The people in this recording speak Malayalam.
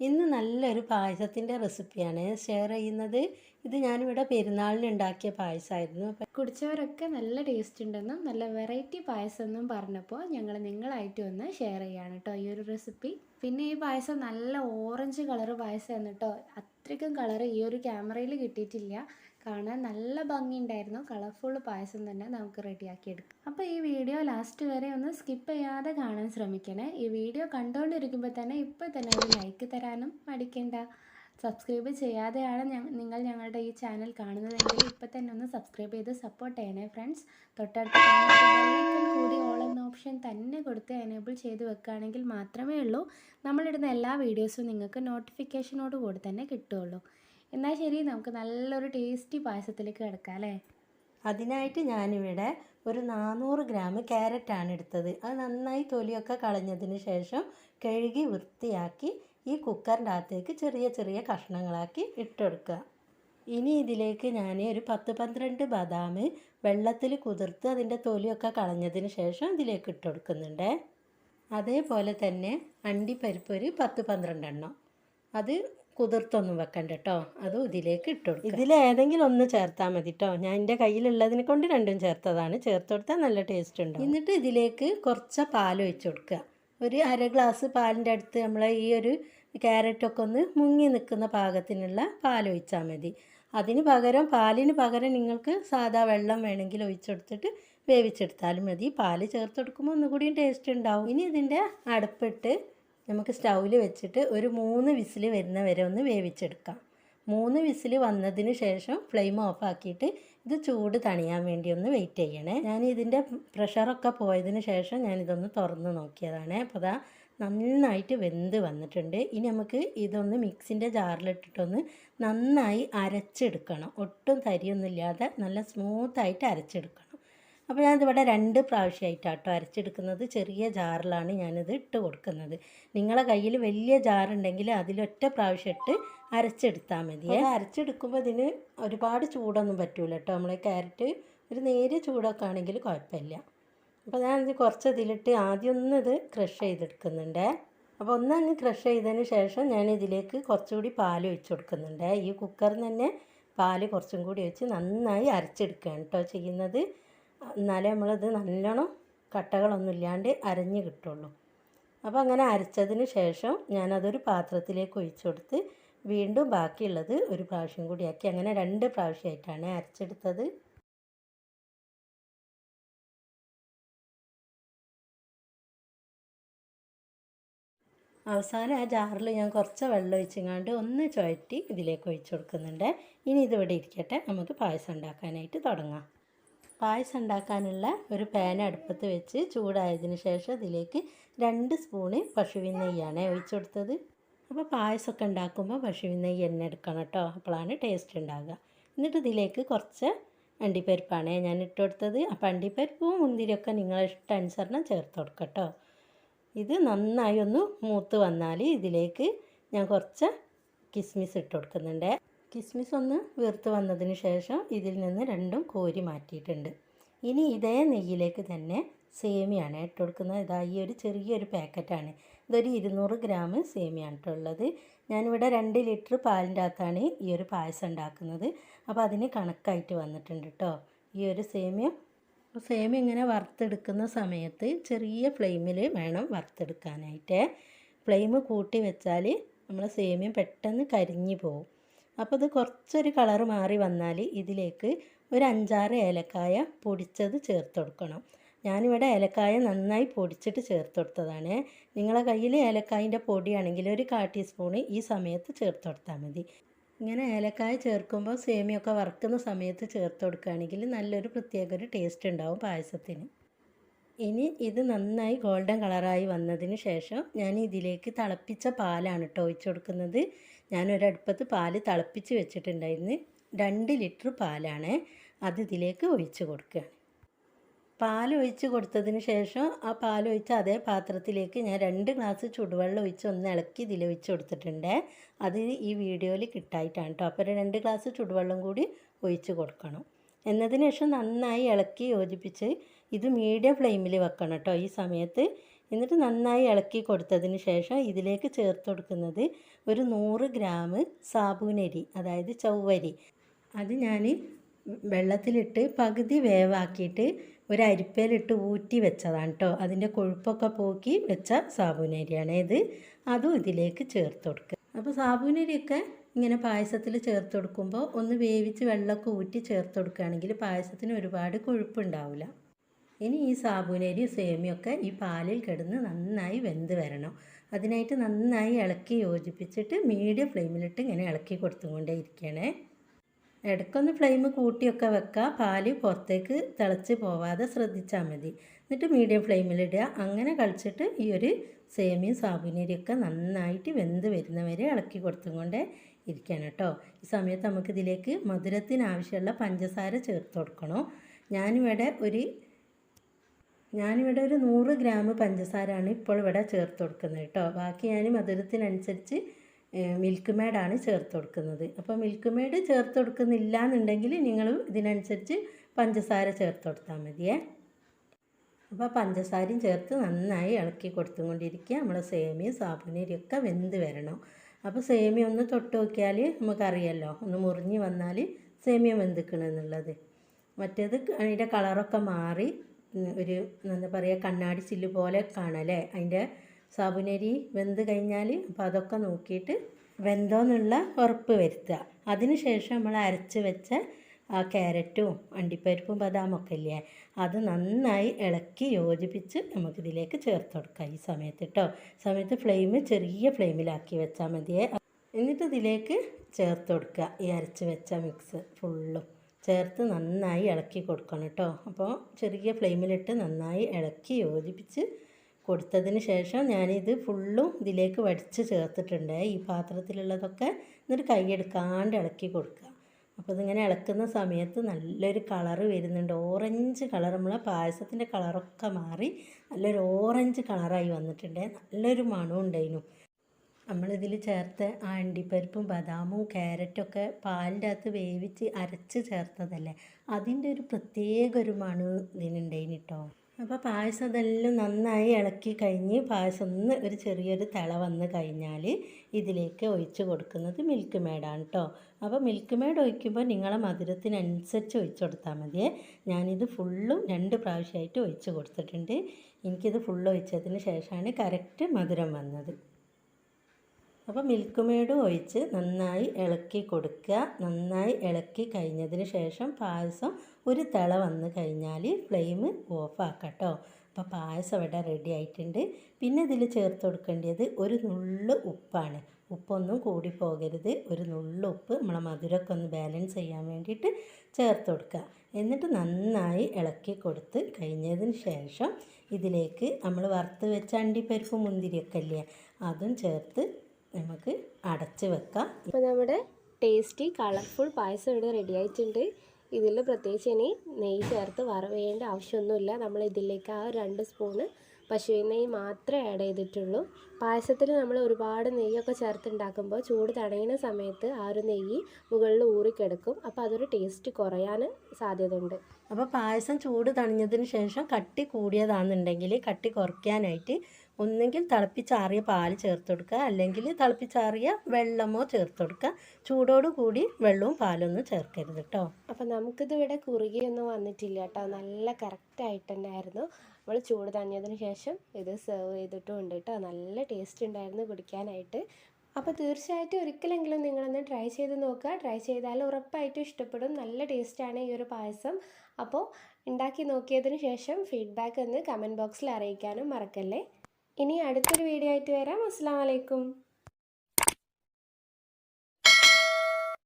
ഇന്ന് നല്ലൊരു പായസത്തിന്റെ റെസിപ്പിയാണ്. ഷെയർ ചെയ്യുന്നത് ഇത് ഞാനിവിടെ പെരുന്നാളിന് ഉണ്ടാക്കിയ പായസമായിരുന്നു. കുടിച്ചവരൊക്കെ നല്ല ടേസ്റ്റ് ഉണ്ടെന്നും നല്ല വെറൈറ്റി പായസം എന്നും പറഞ്ഞപ്പോൾ ഞങ്ങൾ നിങ്ങളായിട്ട് ഒന്ന് ഷെയർ ചെയ്യാണ് കേട്ടോ ഈ ഒരു റെസിപ്പി പിന്നെ ഈ പായസം നല്ല ഓറഞ്ച് കളർ പായസമാണ് കേട്ടോ. അത്രയ്ക്കും കളർ ഈ ഒരു ക്യാമറയിൽ കിട്ടിയിട്ടില്ല. കാണാൻ നല്ല ഭംഗിയുണ്ടായിരുന്നു. കളർഫുൾ പായസം തന്നെ നമുക്ക് റെഡിയാക്കി എടുക്കാം. അപ്പോൾ ഈ വീഡിയോ ലാസ്റ്റ് വരെ ഒന്ന് സ്കിപ്പ് ചെയ്യാതെ കാണാൻ ശ്രമിക്കണേ. ഈ വീഡിയോ കണ്ടുകൊണ്ടിരിക്കുമ്പോൾ തന്നെ ഇപ്പോൾ തന്നെ ഒരു ലൈക്ക് തരാനും മടിക്കേണ്ട. സബ്സ്ക്രൈബ് ചെയ്യാതെയാണ് നിങ്ങൾ ഞങ്ങളുടെ ഈ ചാനൽ കാണുന്നതെങ്കിൽ ഇപ്പോൾ തന്നെ ഒന്ന് സബ്സ്ക്രൈബ് ചെയ്ത് സപ്പോർട്ട് ചെയ്യണേ ഫ്രണ്ട്സ് തൊട്ടടുത്ത് കൂടി ഓൾ എന്ന ഓപ്ഷൻ തന്നെ കൊടുത്ത് എനേബിൾ ചെയ്ത് വെക്കുകയാണെങ്കിൽ മാത്രമേ ഉള്ളൂ. നമ്മളിടുന്ന എല്ലാ വീഡിയോസും നിങ്ങൾക്ക് നോട്ടിഫിക്കേഷനോട് കൂടി തന്നെ കിട്ടുള്ളൂ എന്നാൽ ശരി നമുക്ക് നല്ലൊരു ടേസ്റ്റി പായസത്തിലേക്ക് കിടക്കാം അല്ലേ? അതിനായിട്ട് ഞാനിവിടെ ഒരു നാനൂറ് ഗ്രാം ക്യാരറ്റാണ് എടുത്തത്. അത് നന്നായി തൊലിയൊക്കെ കളഞ്ഞതിന് ശേഷം കഴുകി വൃത്തിയാക്കി ഈ കുക്കറിന്റെ അകത്തേക്ക് ചെറിയ ചെറിയ കഷ്ണങ്ങളാക്കി ഇട്ടെടുക്കുക. ഇനി ഇതിലേക്ക് ഞാൻ ഒരു പത്ത് പന്ത്രണ്ട് ബദാം വെള്ളത്തിൽ കുതിർത്ത് അതിന്റെ തൊലിയൊക്കെ കളഞ്ഞതിന് ശേഷം ഇതിലേക്ക് ഇട്ടെടുക്കുന്നുണ്ട്. അതേപോലെ തന്നെ അണ്ടിപ്പരിപ്പ് ഒരു പത്ത് പന്ത്രണ്ടെണ്ണം. അത് കുതിർത്തൊന്നും വെക്കണ്ട കേട്ടോ അതും ഇതിലേക്ക് ഇട്ടു ഇതിലേതെങ്കിലും ഒന്ന് ചേർത്താൽ മതി കേട്ടോ ഞാൻ എന്റെ കയ്യിലുള്ളതിനെ കൊണ്ട് രണ്ടും ചേർത്തതാണ്. ചേർത്ത് കൊടുത്താൽ നല്ല ടേസ്റ്റ് ഉണ്ട് എന്നിട്ട് ഇതിലേക്ക് കുറച്ച് പാൽ ഒഴിച്ചു കൊടുക്കുക ഒരു അര ഗ്ലാസ് പാലിന്റെ അടുത്ത് നമ്മൾ ഈ ഒരു ക്യാരറ്റൊക്കെ ഒന്ന് മുങ്ങി നിൽക്കുന്ന പാകത്തിനുള്ള പാൽ ഒഴിച്ചാൽ മതി. അതിന് പകരം പാലിന് പകരം നിങ്ങൾക്ക് സാധാ വെള്ളം വേണമെങ്കിൽ ഒഴിച്ചെടുത്തിട്ട് വേവിച്ചെടുത്താലും മതി. പാൽ ചേർത്ത് കൊടുക്കുമ്പോൾ ഒന്നുകൂടിയും ടേസ്റ്റ് ഉണ്ടാവും. ഇനി ഇതിന്റെ അടുപ്പിട്ട് നമുക്ക് സ്റ്റൗവിൽ വെച്ചിട്ട് ഒരു മൂന്ന് വിസിൽ വരുന്ന വരെ ഒന്ന് വേവിച്ചെടുക്കാം. മൂന്ന് വിസിൽ വന്നതിന് ശേഷം ഫ്ലെയിം ഓഫ് ആക്കിയിട്ട് ഇത് ചൂട് തണിയാൻ വേണ്ടി ഒന്ന് വെയിറ്റ് ചെയ്യണേ. ഞാൻ ഇതിന്റെ പ്രഷറൊക്കെ പോയതിന് ശേഷം ഞാനിതൊന്ന് തുറന്ന് നോക്കിയതാണ്. അപ്പോൾ അതാ നന്നായിട്ട് വെന്ത് വന്നിട്ടുണ്ട്. ഇനി നമുക്ക് ഇതൊന്ന് മിക്സിന്റെ ജാറിലിട്ടിട്ടൊന്ന് നന്നായി അരച്ചെടുക്കണം. ഒട്ടും തരിയൊന്നുമില്ലാതെ നല്ല സ്മൂത്തായിട്ട് അരച്ചെടുക്കണം. അപ്പോൾ ഞാനിതിവിടെ രണ്ട് പ്രാവശ്യമായിട്ടാട്ടോ അരച്ചെടുക്കുന്നത്. ചെറിയ ജാറിലാണ് ഞാനിത് ഇട്ട് കൊടുക്കുന്നത്. നിങ്ങളെ കയ്യിൽ വലിയ ജാറുണ്ടെങ്കിൽ അതിലൊറ്റ പ്രാവശ്യം ഇട്ട് അരച്ചെടുത്താൽ മതി അരച്ചെടുക്കുമ്പോൾ ഇതിന് ഒരുപാട് ചൂടൊന്നും പറ്റൂല കേട്ടോ. നമ്മളെ ക്യാരറ്റ് ഒരു നേരിയ ചൂടൊക്കെ ആണെങ്കിൽ കുഴപ്പമില്ല. അപ്പോൾ ഞാൻ ഇത് കുറച്ച് ഇതിലിട്ട് ആദ്യം ഒന്ന് ഇത് ക്രഷ് ചെയ്തെടുക്കുന്നുണ്ട്. അപ്പോൾ ഒന്ന് അങ്ങ് ക്രഷ് ചെയ്തതിന് ശേഷം ഞാൻ ഇതിലേക്ക് കുറച്ചുകൂടി പാൽ ഒഴിച്ചു കൊടുക്കുന്നുണ്ട്. ഈ കുക്കറിൽ തന്നെ പാൽ കുറച്ചും കൂടി ഒഴിച്ച് നന്നായി അരച്ചെടുക്കുകയാണ് കേട്ടോ ചെയ്യുന്നത്. എന്നാലേ നമ്മളിത് നല്ലോണം കട്ടകളൊന്നും ഇല്ലാണ്ട് അരഞ്ഞ് കിട്ടുള്ളൂ. അപ്പോൾ അങ്ങനെ അരച്ചതിന് ശേഷം ഞാനതൊരു പാത്രത്തിലേക്ക് ഒഴിച്ചു കൊടുത്ത് വീണ്ടും ബാക്കിയുള്ളത് ഒരു പ്രാവശ്യം കൂടിയാക്കി അങ്ങനെ രണ്ട് പ്രാവശ്യമായിട്ടാണ് അരച്ചെടുത്തത്. അവസാനം ആ ജാറിൽ ഞാൻ കുറച്ച് വെള്ളം ഒഴിച്ചങ്ങാണ്ട് ഒന്ന് ചുഴറ്റി ഇതിലേക്ക് ഒഴിച്ചു കൊടുക്കുന്നുണ്ട്. ഇനി ഇതിവിടെ ഇരിക്കട്ടെ. നമുക്ക് പായസം ഉണ്ടാക്കാനായിട്ട് തുടങ്ങാം. പായസം ഉണ്ടാക്കാനുള്ള ഒരു പാൻ അടുപ്പത്ത് വെച്ച് ചൂടായതിന് ശേഷം അതിലേക്ക് രണ്ട് സ്പൂണ് പശുവിൻ നെയ്യാണ് ഒഴിച്ചു കൊടുത്തത്. അപ്പോൾ പായസമൊക്കെ ഉണ്ടാക്കുമ്പോൾ പശുവിൻ നെയ്യ് എണ്ണ എടുക്കണം കേട്ടോ. അപ്പോഴാണ് ടേസ്റ്റ് ഉണ്ടാകുക എന്നിട്ട് ഇതിലേക്ക് കുറച്ച് അണ്ടിപ്പരിപ്പാണ് ഞാൻ ഇട്ട് കൊടുത്തത്. അപ്പോൾ അണ്ടിപ്പരിപ്പും മുന്തിരിയൊക്കെ നിങ്ങളെ ഇഷ്ടാനുസരണം ചേർത്ത് കൊടുക്കുക കേട്ടോ. ഇത് നന്നായി ഒന്ന് മൂത്ത് വന്നാൽ ഇതിലേക്ക് ഞാൻ കുറച്ച് കിസ്മിസ് ഇട്ട് കൊടുക്കുന്നുണ്ട്. കിസ്മിസ് ഒന്ന് വീർത്ത് വന്നതിന് ശേഷം ഇതിൽ നിന്ന് രണ്ടും കോരി മാറ്റിയിട്ടുണ്ട്. ഇനി ഇതേ നെയ്യിലേക്ക് തന്നെ സേമിയാണ് ഇട്ട് കൊടുക്കുന്നത്. ഇതാ ഈ ഒരു ചെറിയൊരു പാക്കറ്റാണ്. ഇതൊരു ഇരുന്നൂറ് ഗ്രാം സേമിയാണ് കേട്ടോ ഉള്ളത്. ഞാനിവിടെ രണ്ട് ലിറ്റർ പാലിന്റെ അകത്താണ് ഈ ഒരു പായസം ഉണ്ടാക്കുന്നത്. അപ്പോൾ അതിന് കണക്കായിട്ട് വന്നിട്ടുണ്ട് കേട്ടോ. ഈ ഒരു സേമിയ. സേമിയ ഇങ്ങനെ വറുത്തെടുക്കുന്ന സമയത്ത് ചെറിയ ഫ്ലെയിമിൽ വേണം വറുത്തെടുക്കാനായിട്ട്. ഫ്ലെയിം കൂട്ടി വെച്ചാൽ നമ്മൾ സേമിയ പെട്ടെന്ന് കരിഞ്ഞു പോകും അപ്പോൾ ഇത് കുറച്ചൊരു കളർ മാറി വന്നാൽ ഇതിലേക്ക് ഒരു അഞ്ചാറ് ഏലക്കായ പൊടിച്ചത് ചേർത്ത് കൊടുക്കണം. ഞാനിവിടെ ഏലക്കായ നന്നായി പൊടിച്ചിട്ട് ചേർത്ത് കൊടുത്തതാണ്. നിങ്ങളെ കയ്യിൽ ഏലക്കായന്റെ പൊടിയാണെങ്കിൽ ഒരു കാ ടീസ്പൂണ് ഈ സമയത്ത് ചേർത്ത് കൊടുത്താൽ മതി. ഇങ്ങനെ ഏലക്കായ ചേർക്കുമ്പോൾ സേമിയൊക്കെ വറുക്കുന്ന സമയത്ത് ചേർത്ത് കൊടുക്കുകയാണെങ്കിൽ നല്ലൊരു പ്രത്യേക ഒരു ടേസ്റ്റ് ഉണ്ടാവും പായസത്തിന്. ഇനി ഇത് നന്നായി ഗോൾഡൻ കളറായി വന്നതിന് ശേഷം ഞാൻ ഇതിലേക്ക് തിളപ്പിച്ച പാലാണ് കേട്ടോ ഒഴിച്ചു കൊടുക്കുന്നത്. ഞാനൊരടുപ്പത്ത് പാൽ തിളപ്പിച്ച് വെച്ചിട്ടുണ്ടായിരുന്നു. രണ്ട് ലിറ്റർ പാലാണ് അത് ഇതിലേക്ക് ഒഴിച്ച് കൊടുക്കുകയാണ്. പാൽ ഒഴിച്ച് കൊടുത്തതിന് ശേഷം ആ പാൽ ഒഴിച്ച് അതേ പാത്രത്തിലേക്ക് ഞാൻ രണ്ട് ഗ്ലാസ് ചൂടുവെള്ളം ഒഴിച്ച് ഒന്ന് ഇളക്കി ഇതിൽ ഒഴിച്ച് കൊടുത്തിട്ടുണ്ട്. അത് ഈ വീഡിയോയിൽ കിട്ടായിട്ടാണ് കേട്ടോ അപ്പോൾ രണ്ട് ഗ്ലാസ് ചൂടുവെള്ളം കൂടി ഒഴിച്ച് കൊടുക്കണം. എന്നതിന് ശേഷം നന്നായി ഇളക്കി യോജിപ്പിച്ച് ഇത് മീഡിയം ഫ്ലെയിമിൽ വെക്കണം കേട്ടോ ഈ സമയത്ത് എന്നിട്ട് നന്നായി ഇളക്കി കൊടുത്തതിന് ശേഷം ഇതിലേക്ക് ചേർത്ത് കൊടുക്കുന്നത് ഒരു നൂറ് ഗ്രാം സാബൂനരി അതായത് ചൊവ്വരി അത് ഞാൻ വെള്ളത്തിലിട്ട് പകുതി വേവാക്കിയിട്ട് ഒരു അരിപ്പയിലിട്ട് ഊറ്റി വെച്ചതാണ് കേട്ടോ അതിന്റെ കൊഴുപ്പൊക്കെ പോക്കി വെച്ച സാബൂനരിയാണ് ഇത്. അതും ഇതിലേക്ക് ചേർത്ത് കൊടുക്കുക അപ്പോൾ സാബൂനരിയൊക്കെ ഇങ്ങനെ പായസത്തിൽ ചേർത്ത് കൊടുക്കുമ്പോൾ ഒന്ന് വേവിച്ച് വെള്ളമൊക്കെ ഊറ്റി ചേർത്ത് കൊടുക്കുകയാണെങ്കിൽ പായസത്തിന് ഒരുപാട് കൊഴുപ്പുണ്ടാവില്ല ഇനി ഈ സാബുനരി സേമിയൊക്കെ ഈ പാലിൽ കിടന്ന് നന്നായി വെന്ത് വരണം. അതിനായിട്ട് നന്നായി ഇളക്കി യോജിപ്പിച്ചിട്ട് മീഡിയം ഫ്ലെയിമിലിട്ട് ഇങ്ങനെ ഇളക്കി കൊടുത്തുകൊണ്ടേ ഇരിക്കണേ. ഇടയ്ക്കൊന്ന് ഫ്ലെയിം കൂട്ടിയൊക്കെ വെക്കുക പാൽ പുറത്തേക്ക് തിളച്ച് പോവാതെ ശ്രദ്ധിച്ചാൽ മതി. എന്നിട്ട് മീഡിയം ഫ്ലെയിമിലിടുക. അങ്ങനെ കളിച്ചിട്ട് ഈ ഒരു സേമിയും സാബുനരിയൊക്കെ നന്നായിട്ട് വെന്ത് വരുന്നവരെ ഇളക്കി കൊടുത്തുകൊണ്ട് ഇരിക്കണം കേട്ടോ. ഈ സമയത്ത് നമുക്കിതിലേക്ക് മധുരത്തിന് ആവശ്യമുള്ള പഞ്ചസാര ചേർത്ത് കൊടുക്കണം. ഞാനിവിടെ ഒരു ഞാനിവിടെ ഒരു നൂറ് ഗ്രാം പഞ്ചസാരയാണ് ഇപ്പോൾ ഇവിടെ ചേർത്ത് കൊടുക്കുന്നത് കേട്ടോ. ബാക്കി ഞാൻ മധുരത്തിനനുസരിച്ച് മിൽക്ക് മേഡാണ് ചേർത്ത് കൊടുക്കുന്നത്. അപ്പോൾ മിൽക്ക് മേഡ് ചേർത്ത് കൊടുക്കുന്നില്ല എന്നുണ്ടെങ്കിൽ നിങ്ങൾ ഇതിനനുസരിച്ച് പഞ്ചസാര ചേർത്ത് കൊടുത്താൽ മതിയേ. അപ്പോൾ പഞ്ചസാരയും ചേർത്ത് നന്നായി ഇളക്കി കൊടുത്തുകൊണ്ടിരിക്കുക. നമ്മളെ സേമിയ സാബുനരിയൊക്കെ വെന്ത് വരണം. അപ്പോൾ സേമിയ ഒന്ന് തൊട്ട് നോക്കിയാൽ നമുക്കറിയാമല്ലോ ഒന്ന് മുറിഞ്ഞ് വന്നാൽ സേമിയ വെന്തിക്കണമെന്നുള്ളത് മറ്റേത് അതിന്റെ കളറൊക്കെ മാറി ഒരു എന്താ പറയുക കണ്ണാടി ചില്ല് പോലെ കാണല്ലേ അതിന്റെ സാബുനരി വെന്ത് കഴിഞ്ഞാൽ അപ്പോൾ അതൊക്കെ നോക്കിയിട്ട് വെന്തോന്നുള്ള ഉറപ്പ് വരുത്തുക. അതിനുശേഷം നമ്മൾ അരച്ച് വെച്ച ആ ക്യാരറ്റും അണ്ടിപ്പരിപ്പും ബദാമൊക്കെ ഇല്ലേ? അത് നന്നായി ഇളക്കി യോജിപ്പിച്ച് നമുക്കിതിലേക്ക് ചേർത്ത് കൊടുക്കാം ഈ സമയത്ത് കേട്ടോ സമയത്ത് ഫ്ലെയിം ചെറിയ ഫ്ലെയിമിലാക്കി വെച്ചാൽ മതിയേ. എന്നിട്ട് ഇതിലേക്ക് ചേർത്ത് കൊടുക്കുക. ഈ അരച്ച് വെച്ച മിക്സ് ഫുള്ളും. ചേർത്ത് നന്നായി ഇളക്കി കൊടുക്കണം കേട്ടോ. അപ്പോൾ ചെറിയ ഫ്ലെയിമിലിട്ട് നന്നായി ഇളക്കി യോജിപ്പിച്ച് കൊടുത്തതിന് ശേഷം ഞാനിത് ഫുള്ളും ഇതിലേക്ക് വടിച്ച് ചേർത്തിട്ടുണ്ട്. ഈ പാത്രത്തിലുള്ളതൊക്കെ എന്നിട്ട് കൈയെടുക്കാണ്ട് ഇളക്കി കൊടുക്കുക. അപ്പോൾ ഇതിങ്ങനെ ഇളക്കുന്ന സമയത്ത് നല്ലൊരു കളറ് വരുന്നുണ്ട്. ഓറഞ്ച് കളർ നമ്മളെ പായസത്തിന്റെ കളറൊക്കെ മാറി നല്ലൊരു ഓറഞ്ച് കളറായി വന്നിട്ടുണ്ട്. നല്ലൊരു മണവും ഉണ്ടായിരുന്നു നമ്മളിതിൽ ചേർത്ത അണ്ടിപ്പരിപ്പും ബദാമും ക്യാരറ്റൊക്കെ പാലിന്റെ അകത്ത് വേവിച്ച് അരച്ച് ചേർത്തതല്ലേ? അതിന്റെ ഒരു പ്രത്യേക ഒരു മണം ഇതിനുണ്ടായിന് കേട്ടോ അപ്പോൾ പായസം ഇതെല്ലാം നന്നായി ഇളക്കി കഴിഞ്ഞ് പായസം ഒന്ന് ഒരു ചെറിയൊരു തിള വന്ന് കഴിഞ്ഞാൽ ഇതിലേക്ക് ഒഴിച്ച് കൊടുക്കുന്നത് മിൽക്ക് മേഡാണ് കേട്ടോ അപ്പോൾ മിൽക്ക് മേഡ് ഒഴിക്കുമ്പോൾ നിങ്ങളെ മധുരത്തിനനുസരിച്ച് ഒഴിച്ച് കൊടുത്താൽ മതിയേ. ഞാനിത് ഫുള്ളും രണ്ട് പ്രാവശ്യമായിട്ട് ഒഴിച്ച് കൊടുത്തിട്ടുണ്ട്. എനിക്കിത് ഫുള്ള് ഒഴിച്ചതിന് ശേഷമാണ് കറക്റ്റ് മധുരം വന്നത്. അപ്പോൾ മിൽക്ക് മേഡും ഒഴിച്ച് നന്നായി ഇളക്കി കൊടുക്കുക. നന്നായി ഇളക്കി കഴിഞ്ഞതിന് ശേഷം പായസം ഒരു തിള വന്ന് കഴിഞ്ഞാൽ ഫ്ലെയിം ഓഫാക്കാം കേട്ടോ അപ്പോൾ പായസം ഇവിടെ റെഡി ആയിട്ടുണ്ട്. പിന്നെ ഇതിൽ ചേർത്ത് കൊടുക്കേണ്ടത് ഒരു നുള്ളു ഉപ്പാണ്. ഉപ്പൊന്നും കൂടി പോകരുത്. ഒരു നുള്ളു ഉപ്പ് നമ്മളെ മധുരമൊക്കെ ഒന്ന് ബാലൻസ് ചെയ്യാൻ വേണ്ടിയിട്ട് ചേർത്ത് കൊടുക്കുക. എന്നിട്ട് നന്നായി ഇളക്കി കൊടുത്ത് കഴിഞ്ഞതിന് ശേഷം ഇതിലേക്ക് നമ്മൾ വറുത്ത് വെച്ച അണ്ടിപ്പരിപ്പ് മുന്തിരിയൊക്കെ ഇല്ലേ അതും ചേർത്ത് നമുക്ക് അടച്ച് വെക്കാം. ഇപ്പോൾ നമ്മുടെ ടേസ്റ്റി കളർഫുൾ പായസം ഇവിടെ റെഡി ആയിട്ടുണ്ട്. ഇതിൽ പ്രത്യേകിച്ച് ഇനി നെയ്യ് ചേർത്ത് വറവേണ്ട ആവശ്യമൊന്നുമില്ല. നമ്മൾ ഇതിലേക്ക് ആ രണ്ട് സ്പൂണ് പശുവിൻ നെയ്യ് മാത്രമേ ആഡ് ചെയ്തിട്ടുള്ളൂ. പായസത്തിൽ നമ്മൾ ഒരുപാട് നെയ്യൊക്കെ ചേർത്തുണ്ടാക്കുമ്പോൾ ചൂട് തടയുന്ന സമയത്ത് ആ ഒരു നെയ്യ് മുകളിൽ ഊറിക്കിടക്കും അപ്പോൾ അതൊരു ടേസ്റ്റ് കുറയാൻ സാധ്യതയുണ്ട്. അപ്പോൾ പായസം ചൂട് തണിഞ്ഞതിന് ശേഷം കട്ടി കൂടിയതാണെന്നുണ്ടെങ്കിൽ കട്ടി കുറയ്ക്കാനായിട്ട് ഒന്നുകിൽ തിളപ്പിച്ചാറിയ പാൽ ചേർത്ത് കൊടുക്കുക. അല്ലെങ്കിൽ തിളപ്പിച്ചാറിയ വെള്ളമോ ചേർത്ത് കൊടുക്കുക. ചൂടോട് കൂടി വെള്ളവും പാലൊന്നും ചേർക്കരുത് കേട്ടോ അപ്പം നമുക്കിതിവിടെ കുറുകിയൊന്നും വന്നിട്ടില്ല കേട്ടോ നല്ല കറക്റ്റായിട്ട് തന്നെയായിരുന്നു നമ്മൾ ചൂട് തന്നതിന് ശേഷം ഇത് സെർവ് ചെയ്തിട്ടും ഉണ്ട് കേട്ടോ നല്ല ടേസ്റ്റ് ഉണ്ടായിരുന്നു കുടിക്കാനായിട്ട്. അപ്പോൾ തീർച്ചയായിട്ടും ഒരിക്കലെങ്കിലും നിങ്ങളൊന്ന് ട്രൈ ചെയ്ത് നോക്കുക. ട്രൈ ചെയ്താൽ ഉറപ്പായിട്ടും ഇഷ്ടപ്പെടും. നല്ല ടേസ്റ്റാണ് ഈ ഒരു പായസം. അപ്പോൾ ഉണ്ടാക്കി നോക്കിയതിന് ശേഷം ഫീഡ്ബാക്ക് ഒന്ന് കമന്റ് ബോക്സിൽ അറിയിക്കാനും മറക്കല്ലേ? ഇനി അടുത്തൊരു വീഡിയോ ആയിട്ട് വരാം. അസ്സാം വലൈക്കും